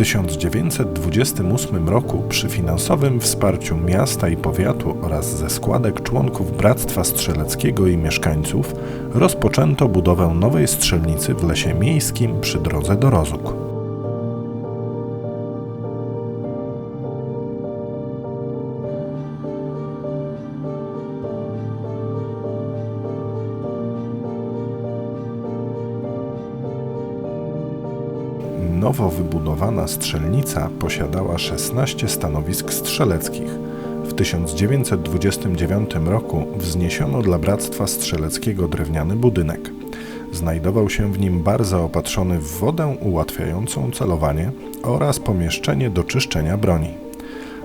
1928 roku przy finansowym wsparciu miasta i powiatu oraz ze składek członków Bractwa Strzeleckiego i mieszkańców rozpoczęto budowę nowej strzelnicy w lesie miejskim przy drodze do Rozuk. Nowo wybudowana strzelnica posiadała 16 stanowisk strzeleckich. W 1929 roku wzniesiono dla Bractwa Strzeleckiego drewniany budynek. Znajdował się w nim bar zaopatrzony w wodę ułatwiającą celowanie oraz pomieszczenie do czyszczenia broni.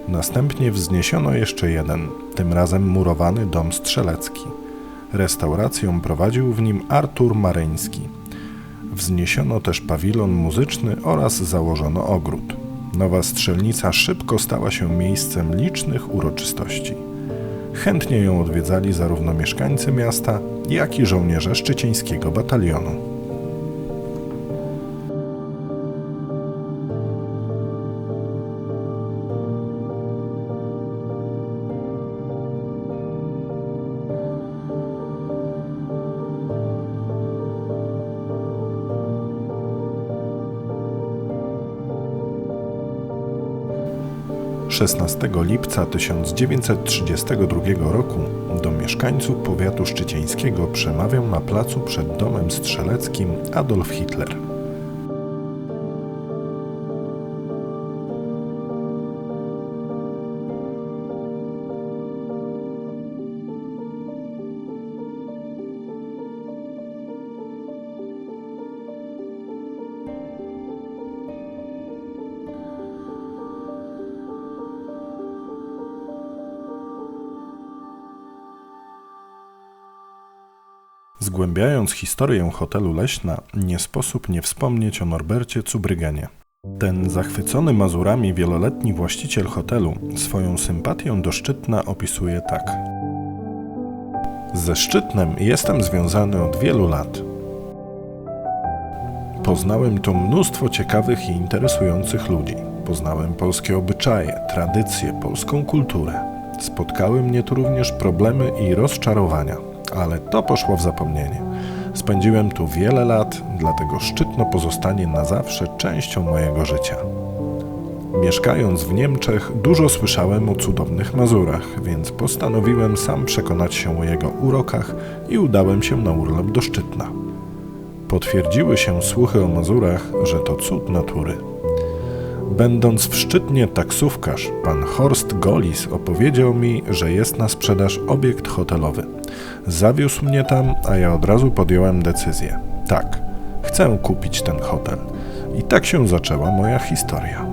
Następnie wzniesiono jeszcze jeden, tym razem murowany dom strzelecki. Restaurację prowadził w nim Artur Maryński. Wzniesiono też pawilon muzyczny oraz założono ogród. Nowa strzelnica szybko stała się miejscem licznych uroczystości. Chętnie ją odwiedzali zarówno mieszkańcy miasta, jak i żołnierze szczecińskiego batalionu. Szesnastego lipca 1932 roku do mieszkańców powiatu szczycieńskiego przemawiał na placu przed domem strzeleckim Adolf Hitler. Zgłębiając historię hotelu Leśna, nie sposób nie wspomnieć o Norbercie Cubrygenie. Ten zachwycony Mazurami wieloletni właściciel hotelu swoją sympatię do Szczytna opisuje tak. Ze Szczytnem jestem związany od wielu lat. Poznałem tu mnóstwo ciekawych i interesujących ludzi. Poznałem polskie obyczaje, tradycje, polską kulturę. Spotkały mnie tu również problemy i rozczarowania ale to poszło w zapomnienie. Spędziłem tu wiele lat, dlatego Szczytno pozostanie na zawsze częścią mojego życia. Mieszkając w Niemczech, dużo słyszałem o cudownych Mazurach, więc postanowiłem sam przekonać się o jego urokach i udałem się na urlop do Szczytna. Potwierdziły się słuchy o Mazurach, że to cud natury. Będąc w Szczytnie taksówkarz, pan Horst Golis opowiedział mi, że jest na sprzedaż obiekt hotelowy. Zawiózł mnie tam, a ja od razu podjąłem decyzję. Tak, chcę kupić ten hotel. I tak się zaczęła moja historia.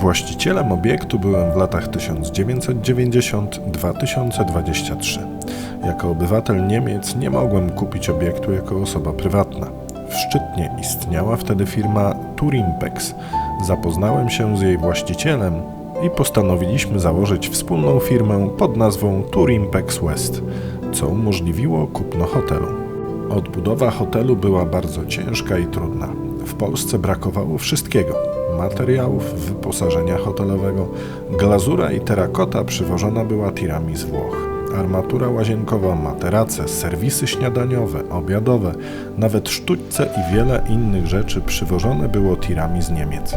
Właścicielem obiektu byłem w latach 1990-2023. Jako obywatel Niemiec nie mogłem kupić obiektu jako osoba prywatna. W Szczytnie istniała wtedy firma Turimpex. Zapoznałem się z jej właścicielem i postanowiliśmy założyć wspólną firmę pod nazwą Turimpex West, co umożliwiło kupno hotelu. Odbudowa hotelu była bardzo ciężka i trudna. W Polsce brakowało wszystkiego: materiałów, wyposażenia hotelowego, glazura i terakota przywożona była tirami z Włoch armatura łazienkowa, materace, serwisy śniadaniowe, obiadowe, nawet sztućce i wiele innych rzeczy przywożone było tirami z Niemiec.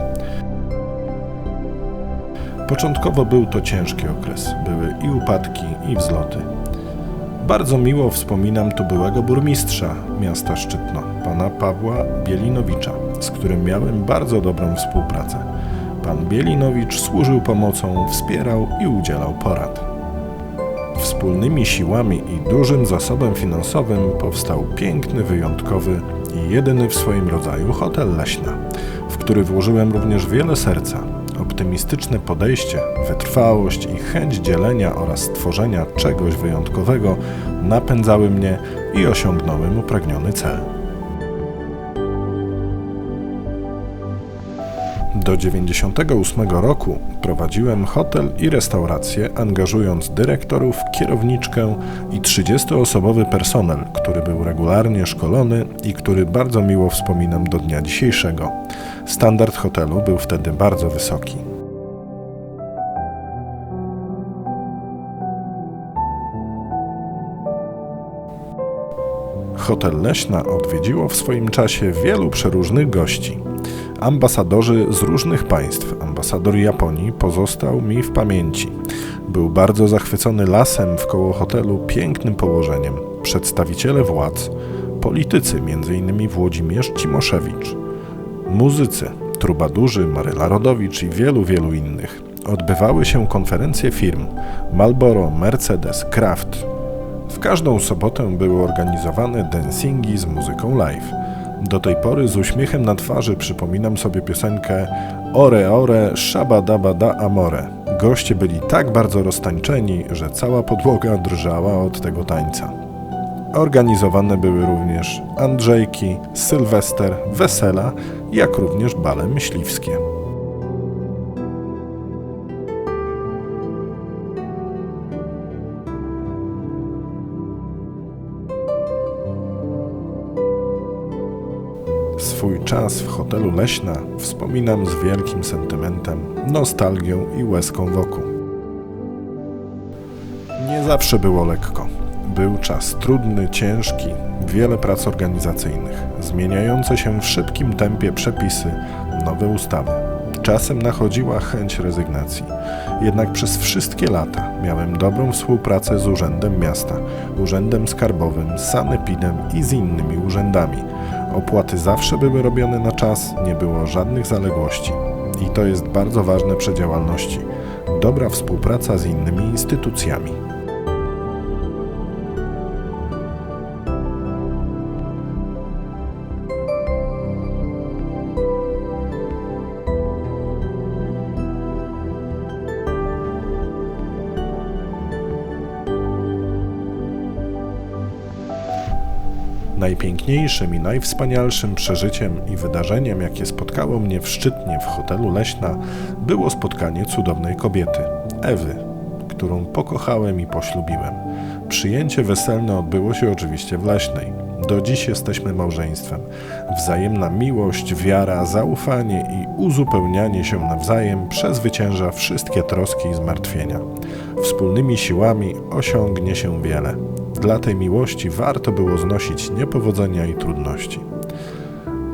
Początkowo był to ciężki okres, były i upadki, i wzloty. Bardzo miło wspominam tu byłego burmistrza miasta Szczytno, pana Pawła Bielinowicza, z którym miałem bardzo dobrą współpracę. Pan Bielinowicz służył pomocą, wspierał i udzielał porad. Wspólnymi siłami i dużym zasobem finansowym powstał piękny, wyjątkowy i jedyny w swoim rodzaju hotel Leśna, w który włożyłem również wiele serca. Optymistyczne podejście, wytrwałość i chęć dzielenia oraz stworzenia czegoś wyjątkowego napędzały mnie i osiągnąłem upragniony cel. Do 98 roku prowadziłem hotel i restaurację, angażując dyrektorów, kierowniczkę i 30-osobowy personel, który był regularnie szkolony i który bardzo miło wspominam do dnia dzisiejszego. Standard hotelu był wtedy bardzo wysoki. Hotel Leśna odwiedziło w swoim czasie wielu przeróżnych gości. Ambasadorzy z różnych państw. Ambasador Japonii pozostał mi w pamięci. Był bardzo zachwycony lasem w koło hotelu, pięknym położeniem. Przedstawiciele władz, politycy, m.in. Włodzimierz Cimoszewicz, muzycy, trubadurzy, Maryla Rodowicz i wielu, wielu innych. Odbywały się konferencje firm Marlboro, Mercedes, Kraft, w każdą sobotę były organizowane dancingi z muzyką live. Do tej pory z uśmiechem na twarzy przypominam sobie piosenkę Ore ore shabadaba da amore. Goście byli tak bardzo roztańczeni, że cała podłoga drżała od tego tańca. Organizowane były również Andrzejki, Sylwester, wesela, jak również bale myśliwskie. Swój czas w hotelu Leśna wspominam z wielkim sentymentem, nostalgią i łezką wokół. Nie zawsze było lekko. Był czas trudny, ciężki, wiele prac organizacyjnych, zmieniające się w szybkim tempie przepisy, nowe ustawy. Czasem nachodziła chęć rezygnacji. Jednak przez wszystkie lata miałem dobrą współpracę z Urzędem Miasta, Urzędem Skarbowym, Sanepidem i z innymi urzędami. Opłaty zawsze były robione na czas, nie było żadnych zaległości. I to jest bardzo ważne przy działalności. Dobra współpraca z innymi instytucjami. Najpiękniejszym i najwspanialszym przeżyciem i wydarzeniem, jakie spotkało mnie w Szczytnie w hotelu Leśna, było spotkanie cudownej kobiety, Ewy, którą pokochałem i poślubiłem. Przyjęcie weselne odbyło się oczywiście w Leśnej. Do dziś jesteśmy małżeństwem. Wzajemna miłość, wiara, zaufanie i uzupełnianie się nawzajem przezwycięża wszystkie troski i zmartwienia. Wspólnymi siłami osiągnie się wiele. Dla tej miłości warto było znosić niepowodzenia i trudności.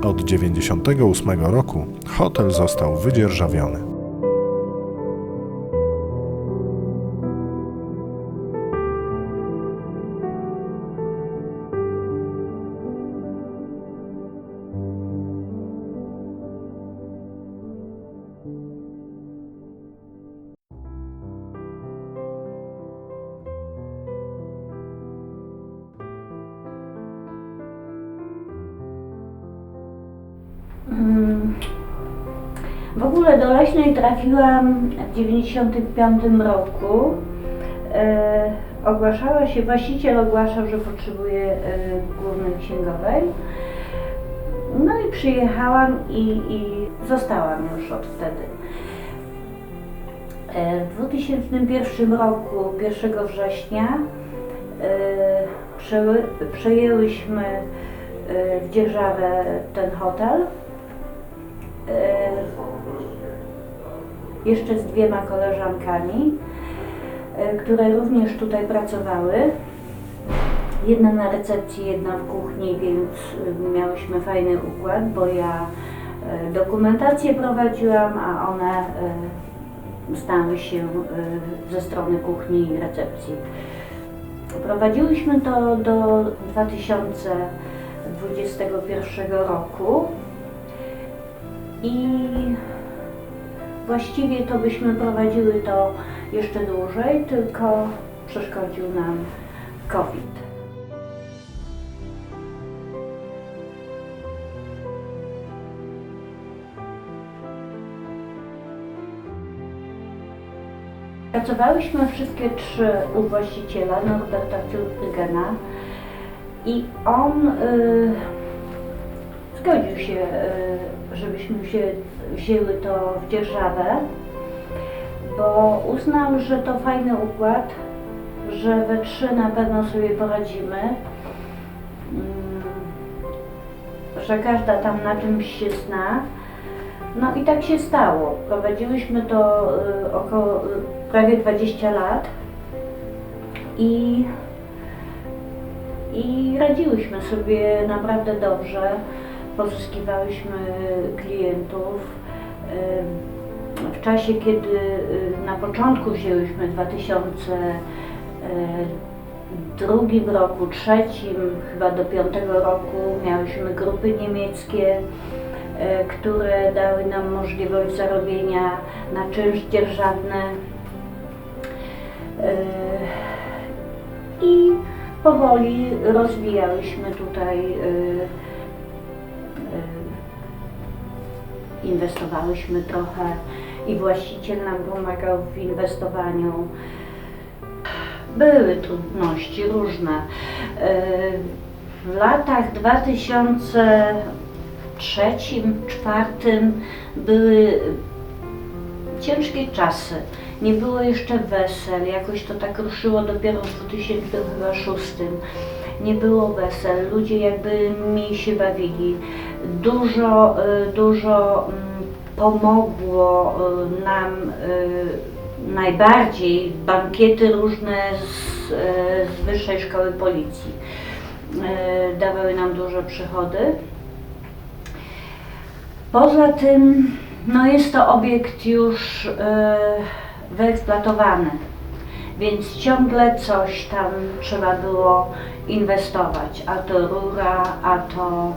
Od 98 roku hotel został wydzierżawiony. Trafiłam w 95 roku. E, ogłaszała się, właściciel ogłaszał, że potrzebuje e, głównej księgowej. No i przyjechałam i, i zostałam już od wtedy. E, w 2001 roku, 1 września, przeły, przejęłyśmy w dzierżawę ten hotel. Jeszcze z dwiema koleżankami, e, które również tutaj pracowały. Jedna na recepcji, jedna w kuchni, więc e, miałyśmy fajny układ, bo ja e, dokumentację prowadziłam, a one stały się ze strony kuchni i recepcji. Prowadziłyśmy to do 2021 roku i właściwie to byśmy prowadziły to jeszcze dłużej, tylko przeszkodził nam COVID. Pracowałyśmy wszystkie trzy u właściciela, Norberta Filtygena i on y, zgodził się, y, żebyśmy się wzięły to w dzierżawę, bo uznał, że to fajny układ, że we trzy na pewno sobie poradzimy, mm, że każda tam na czymś się zna No i tak się stało. Prowadziłyśmy to y, około y, prawie 20 lat i, i radziłyśmy sobie naprawdę dobrze. Pozyskiwałyśmy klientów. Y, czasie, kiedy y, na początku wzięłyśmy w 2002 roku, trzecim, chyba do piątego roku miałyśmy grupy niemieckie, e, które dały nam możliwość zarobienia na czynsz dzierżawny. I powoli rozwijałyśmy tutaj, inwestowałyśmy trochę i właściciel nam pomagał w inwestowaniu. Były trudności różne. E, W latach 2003-2004 były ciężkie czasy. Nie było jeszcze wesel, jakoś to tak ruszyło dopiero w 2006. Nie było wesel, ludzie jakby mniej się bawili. Dużo, y, dużo mm, pomogło y, nam y, najbardziej bankiety różne z, y, z Wyższej Szkoły Policji. Dawały nam duże przychody. Poza tym, no jest to obiekt już wyeksploatowany, więc ciągle coś tam trzeba było inwestować, a to rura, a to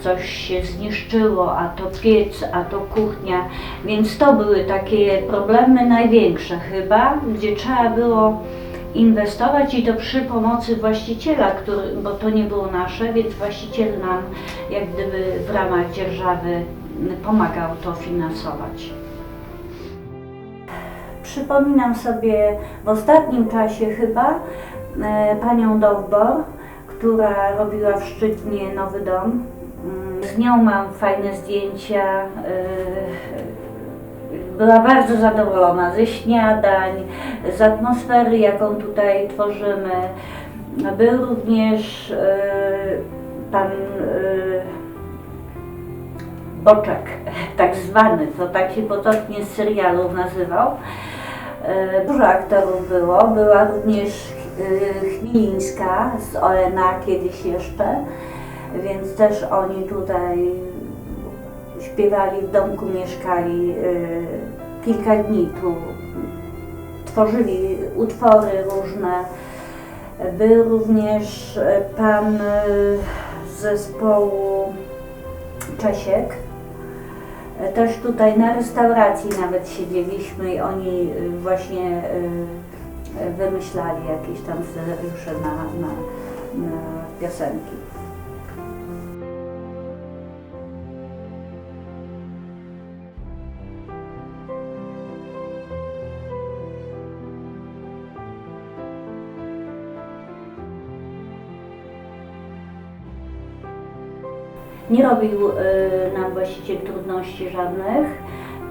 coś się zniszczyło, a to piec, a to kuchnia, więc to były takie problemy największe chyba, gdzie trzeba było inwestować i to przy pomocy właściciela, który, bo to nie było nasze, więc właściciel nam jak gdyby w ramach dzierżawy pomagał to finansować. Przypominam sobie w ostatnim czasie chyba e, panią Dowbor, która robiła w Szczytnie nowy dom. Mm, Z nią mam fajne zdjęcia. e, Była bardzo zadowolona ze śniadań, z atmosfery, jaką tutaj tworzymy. Był również e, pan e, Boczek, tak zwany, to tak się potocznie z serialów nazywał. Dużo aktorów było, była również Chmielińska z ONA kiedyś jeszcze, więc też oni tutaj śpiewali, w domku mieszkali e, kilka dni tu, tworzyli utwory różne. Był również e, pan z zespołu Czesiek. Też tutaj na restauracji nawet siedzieliśmy i oni y, właśnie y, y, wymyślali jakieś tam scenariusze na, na, na piosenki. Nie robił y, nam właściciel trudności żadnych.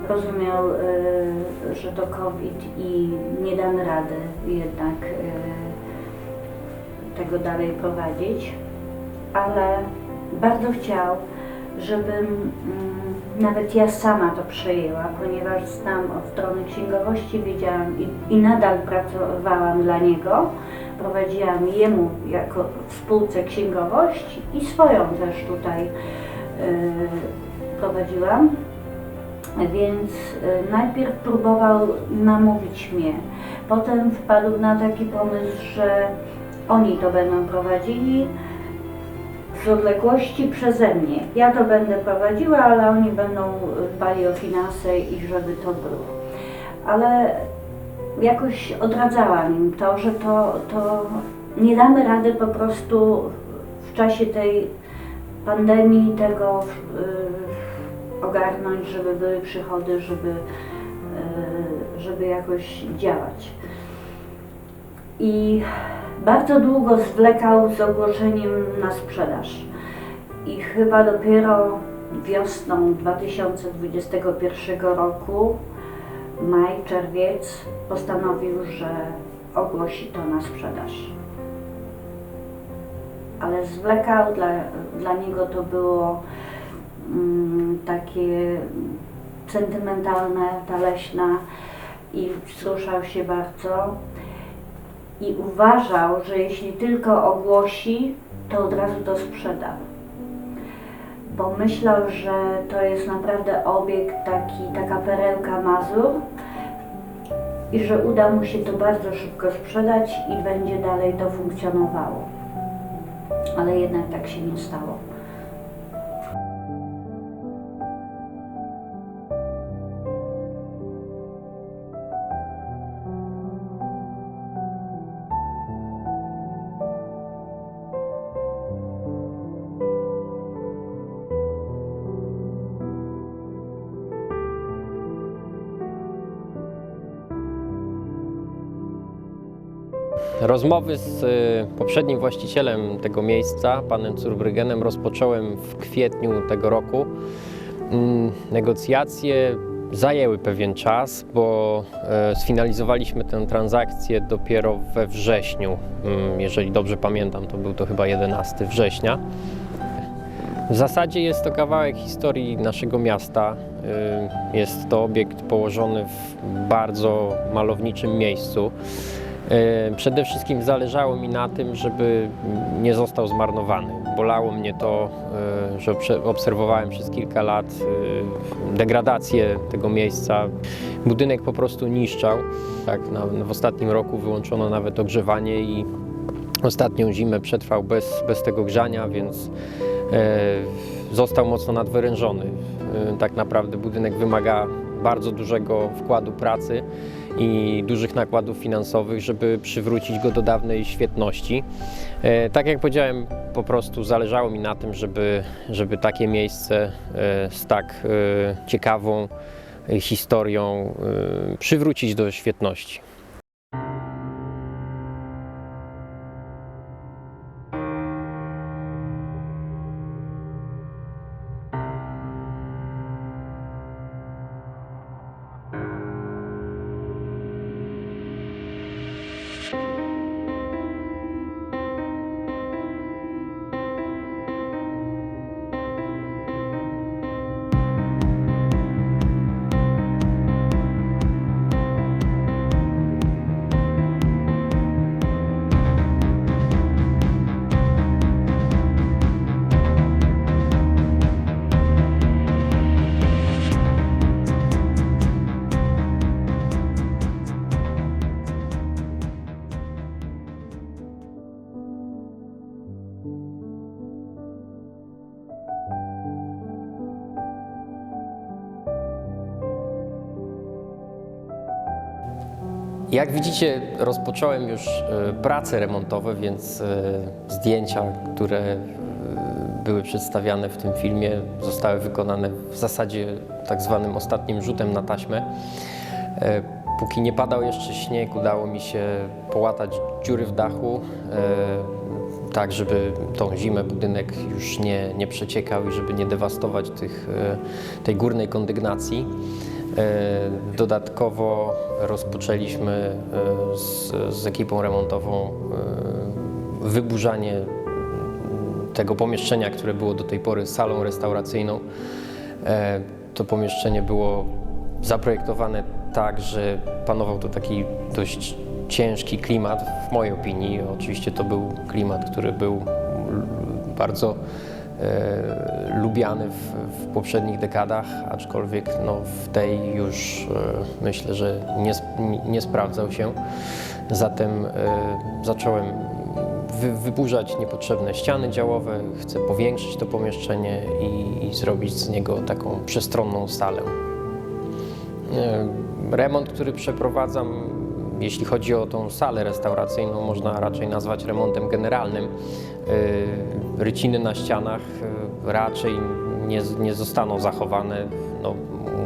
Rozumiał, y, że to COVID i nie damy rady jednak y, tego dalej prowadzić, ale bardzo chciał, żebym mm, nawet ja sama to przejęła, ponieważ znam od strony księgowości, wiedziałam i, i nadal pracowałam dla niego. Prowadziłam jemu jako w spółce księgowość i swoją też tutaj y, prowadziłam. Więc y, najpierw próbował namówić mnie. Potem wpadł na taki pomysł, że oni to będą prowadzili z odległości przeze mnie. Ja to będę prowadziła, ale oni będą dbali o finanse i żeby to było. Ale jakoś odradzałam im to, że to, to nie damy rady po prostu w czasie tej pandemii tego y, ogarnąć, żeby były przychody, żeby, y, żeby jakoś działać. I bardzo długo zwlekał z ogłoszeniem na sprzedaż. I chyba dopiero wiosną 2021 roku, maj, czerwiec, postanowił, że ogłosi to na sprzedaż. Ale zwlekał, dla, dla niego to było takie sentymentalne, ta leśna i wzruszał się bardzo i uważał, że jeśli tylko ogłosi, to od razu to sprzeda. Bo myślał, że to jest naprawdę obiekt taki, taka perełka Mazur i że uda mu się to bardzo szybko sprzedać i będzie dalej to funkcjonowało. Ale jednak tak się nie stało. Rozmowy z y, poprzednim właścicielem tego miejsca, panem Curbrygenem, rozpocząłem w kwietniu tego roku. Mm, Negocjacje zajęły pewien czas, bo e, sfinalizowaliśmy tę transakcję dopiero we wrześniu. Mm, Jeżeli dobrze pamiętam, to był to chyba 11 września. W zasadzie jest to kawałek historii naszego miasta. Y, Jest to obiekt położony w bardzo malowniczym miejscu. Przede wszystkim zależało mi na tym, żeby nie został zmarnowany. Bolało mnie to, e, że obserwowałem przez kilka lat e, degradację tego miejsca. Budynek po prostu niszczał. Tak, w ostatnim roku wyłączono nawet ogrzewanie i ostatnią zimę przetrwał bez, bez tego grzania, więc e, został mocno nadwyrężony. Tak naprawdę budynek wymaga bardzo dużego wkładu pracy i dużych nakładów finansowych, żeby przywrócić go do dawnej świetności. E, Tak jak powiedziałem, po prostu zależało mi na tym, żeby, żeby takie miejsce e, z tak e, ciekawą historią przywrócić do świetności. Jak widzicie, rozpocząłem już e, prace remontowe, więc e, zdjęcia, które e, były przedstawiane w tym filmie, zostały wykonane w zasadzie tak zwanym ostatnim rzutem na taśmę. Póki nie padał jeszcze śnieg, udało mi się połatać dziury w dachu, tak żeby tą zimę budynek już nie, nie przeciekał i żeby nie dewastować tych, tej górnej kondygnacji. E, Dodatkowo rozpoczęliśmy e, z, z ekipą remontową e, wyburzanie tego pomieszczenia, które było do tej pory salą restauracyjną. To pomieszczenie było zaprojektowane tak, że panował tu taki dość ciężki klimat, w mojej opinii. Oczywiście to był klimat, który był bardzo lubiany w, w poprzednich dekadach, aczkolwiek no, w tej już e, myślę, że nie, nie sprawdzał się. Zatem e, zacząłem wy, wyburzać niepotrzebne ściany działowe, chcę powiększyć to pomieszczenie i, i zrobić z niego taką przestronną salę. E, Remont, który przeprowadzam, jeśli chodzi o tą salę restauracyjną, można raczej nazwać remontem generalnym. E, Ryciny na ścianach e, raczej nie, nie zostaną zachowane. No,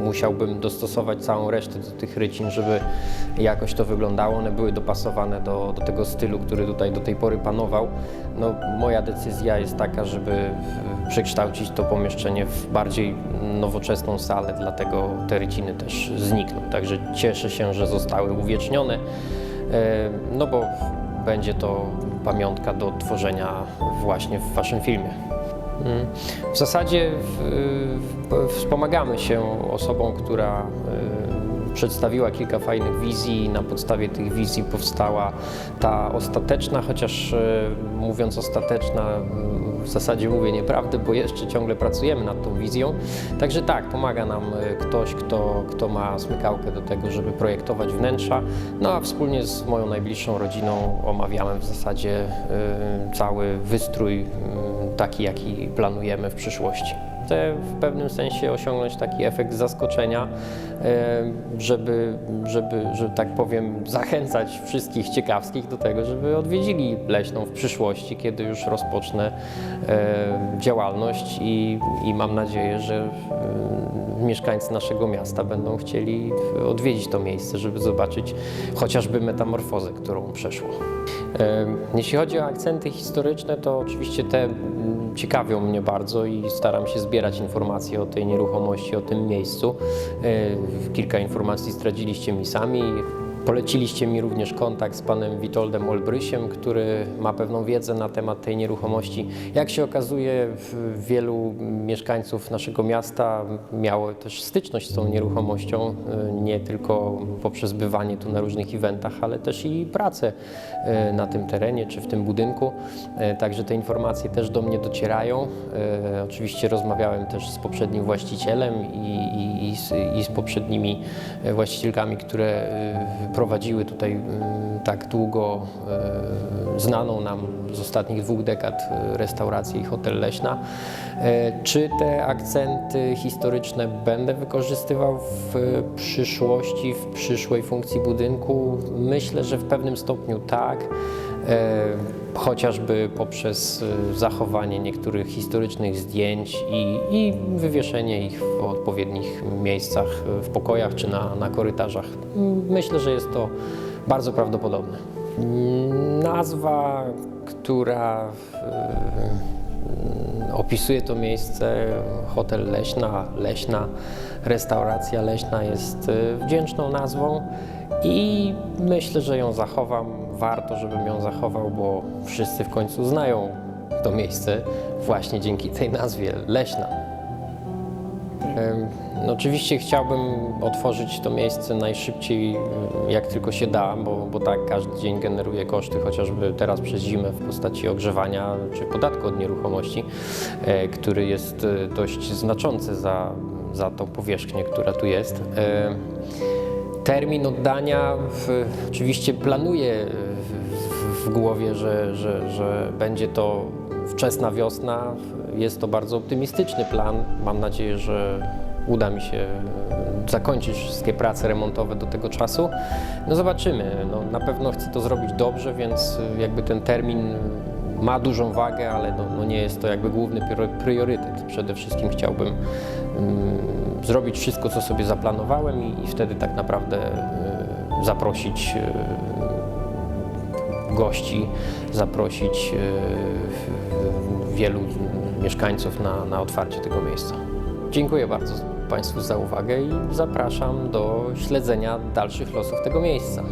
musiałbym dostosować całą resztę do tych rycin, żeby jakoś to wyglądało. One były dopasowane do, do tego stylu, który tutaj do tej pory panował. No, moja decyzja jest taka, żeby przekształcić to pomieszczenie w bardziej nowoczesną salę, dlatego te ryciny też znikną. Także cieszę się, że zostały uwiecznione, e, no bo będzie to pamiątka do tworzenia właśnie w Waszym filmie. Mm. W zasadzie wspomagamy się osobą, która y, przedstawiła kilka fajnych wizji i na podstawie tych wizji powstała ta ostateczna, chociaż y, mówiąc ostateczna, y, w zasadzie mówię nieprawdę, bo jeszcze ciągle pracujemy nad tą wizją. Także tak, pomaga nam y, ktoś, kto, kto ma smykałkę do tego, żeby projektować wnętrza. No a wspólnie z moją najbliższą rodziną omawiamy w zasadzie cały wystrój y, taki, jaki planujemy w przyszłości. Chcę w pewnym sensie osiągnąć taki efekt zaskoczenia, e, żeby, żeby, że tak powiem, zachęcać wszystkich ciekawskich do tego, żeby odwiedzili Leśną w przyszłości, kiedy już rozpocznę e, działalność i, i mam nadzieję, że e, mieszkańcy naszego miasta będą chcieli odwiedzić to miejsce, żeby zobaczyć chociażby metamorfozę, którą przeszło. Jeśli chodzi o akcenty historyczne, to oczywiście te ciekawią mnie bardzo i staram się zbierać informacje o tej nieruchomości, o tym miejscu. E, Kilka informacji zdradziliście mi sami. Poleciliście mi również kontakt z panem Witoldem Olbrysiem, który ma pewną wiedzę na temat tej nieruchomości. Jak się okazuje, wielu mieszkańców naszego miasta miało też styczność z tą nieruchomością, e, nie tylko poprzez bywanie tu na różnych eventach, ale też i pracę e, na tym terenie czy w tym budynku. E, Także te informacje też do mnie docierają. Oczywiście rozmawiałem też z poprzednim właścicielem i, i, i, z, i z poprzednimi właścicielkami, które prowadziły tutaj mm, tak długo e, znaną nam z ostatnich dwóch dekad e, restaurację i hotel Leśna. Czy te akcenty historyczne będę wykorzystywał w przyszłości, w przyszłej funkcji budynku? Myślę, że w pewnym stopniu tak. E, chociażby poprzez e, zachowanie niektórych historycznych zdjęć i, i wywieszenie ich w odpowiednich miejscach, e, w pokojach czy na, na korytarzach. Myślę, że jest to bardzo prawdopodobne. Nazwa, która opisuje to miejsce, hotel Leśna, Leśna, restauracja Leśna jest wdzięczną nazwą i myślę, że ją zachowam. Warto, żebym ją zachował, bo wszyscy w końcu znają to miejsce właśnie dzięki tej nazwie Leśna. No oczywiście chciałbym otworzyć to miejsce najszybciej, jak tylko się da, bo, bo tak każdy dzień generuje koszty, chociażby teraz przez zimę w postaci ogrzewania czy podatku od nieruchomości, e, który jest e, dość znaczący za, za tą powierzchnię, która tu jest. Termin oddania w, oczywiście planuję w, w głowie, że, że, że będzie to wczesna wiosna. Jest to bardzo optymistyczny plan. Mam nadzieję, że uda mi się e, zakończyć wszystkie prace remontowe do tego czasu. No zobaczymy. No, na pewno chcę to zrobić dobrze, więc jakby ten termin ma dużą wagę, ale no, no nie jest to jakby główny prior- priorytet. Przede wszystkim chciałbym zrobić wszystko, co sobie zaplanowałem i, i wtedy tak naprawdę e, zaprosić e, gości, zaprosić wielu mieszkańców na, na otwarcie tego miejsca. Dziękuję bardzo Państwu za uwagę i zapraszam do śledzenia dalszych losów tego miejsca.